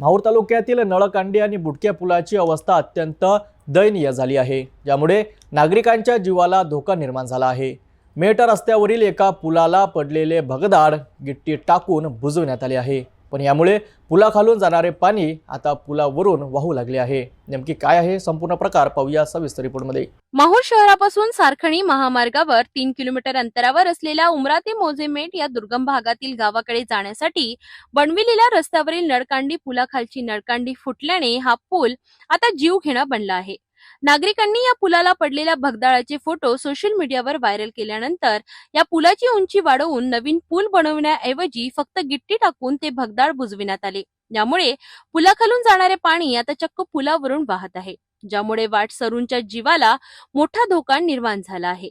माहूर तालुक्यातील नळकांडी आणि बुटक्या पुलाची अवस्था अत्यंत दयनीय झाली आहे. ज्यामुळे नागरिकांच्या जीवाला धोका निर्माण झाला आहे. मेट रस्त्यावरील एका पुलाला पडलेले भगदाड गिट्टी टाकून बुजवण्यात आले आहे. पण यामुळे पुलाखालून जाणारे पाणी आता पुलावरून वाहू लागले आहे. नेमकी काय आहे? संपूर्ण प्रकार पाहूया सविस्तर रिपोर्टमध्ये. माहूर शहरापासून सारखणी महामार्गावर तीन किलोमीटर अंतरावर असलेल्या उमरा ते मोजेमेट या दुर्गम भागातील गावाकडे जाण्यासाठी बनविलेल्या रस्त्यावरील नळकांडी पुलाखालची नळकांडी फुटल्याने हा पूल आता जीव घेणा बनला आहे. नागरिकांनी या पुलाला पडलेल्या भगदाळाचे फोटो सोशल मीडियावर व्हायरल केल्यानंतर या पुलाची उंची वाढवून नवीन पूल बनवण्याऐवजी फक्त गिट्टी टाकून ते भगदाळ बुजविण्यात आले. यामुळे पुलाखालून जाणारे पाणी आता चक्क पुलावरून वाहत आहे ज्यामुळे वाट सरूंच्या जीवाला मोठा धोका निर्माण झाला आहे.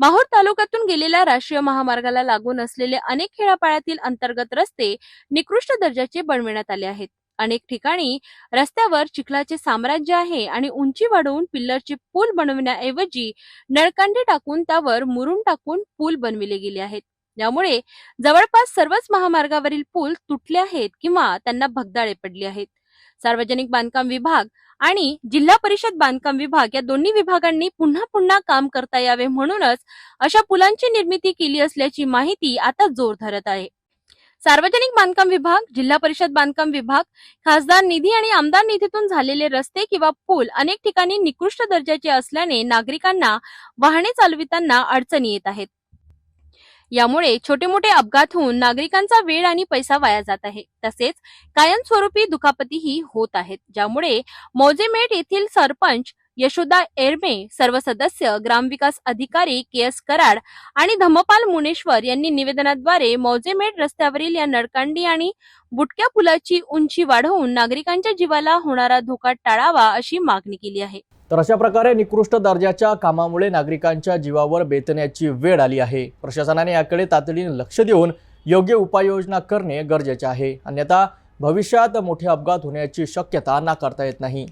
माहूर तालुक्यातून गेलेल्या राष्ट्रीय महामार्गाला लागून असलेले अनेक खेड्यापाड्यातील अंतर्गत रस्ते निकृष्ट दर्जाचे बनविण्यात आले आहेत. अनेक ठिकाणी रस्त्यावर चिखलाचे साम्राज्य आहे आणि उंची वाढवून पिल्लरचे पूल बनविण्याऐवजी नळकांडे टाकून त्यावर मुरून टाकून पूल बनविले गेले आहेत. यामुळे जवळपास सर्वच महामार्गावरील पूल तुटले आहेत किंवा त्यांना भगदाळे पडले आहेत. सार्वजनिक बांधकाम विभाग आणि जिल्हा परिषद बांधकाम विभाग या दोन्ही विभागांनी पुन्हा पुन्हा काम करता यावे म्हणूनच अशा पुलांची निर्मिती केली असल्याची माहिती आता जोर धरत आहे. सार्वजनिक बांधकाम विभाग जिल्हा परिषद बांधकाम विभाग खासदार निधी आणि आमदार निधीतून झालेले रस्ते किंवा पूल अनेक ठिकाणी निकृष्ट दर्जाचे असल्याने नागरिकांना वाहने चालविताना अडचणी येत आहेत. यामुळे छोटे मोठे अपघात होऊन नागरिकांचा वेळ आणि पैसा वाया जात आहे. तसेच कायमस्वरूपी दुखापतीही होत आहेत. ज्यामुळे मौजेमेट येथील सरपंच यशोदा एरमे सर्व सदस्य ग्रामविकास अधिकारी के एस कराड आणि धमपाल मुनेश्वर यांनी निवेदनाद्वारे मौजेमेट रस्त्यावरील या नळकांडी आणि बुटक्या पुलाची उंची वाढवून नागरिकांच्या जीवाला होणारा धोका टाळावा अशी मागणी केली आहे. तर अशा प्रकारे निकृष्ट दर्जाच्या कामामुळे नागरिकांच्या जीवावर बेतण्याची वेळ आली आहे. प्रशासनाने याकडे तातडीने लक्ष देऊन योग्य उपाययोजना करणे गरजेचे आहे. अन्यथा भविष्यात मोठे अपघात होण्याची शक्यता नाकारता येत नाही.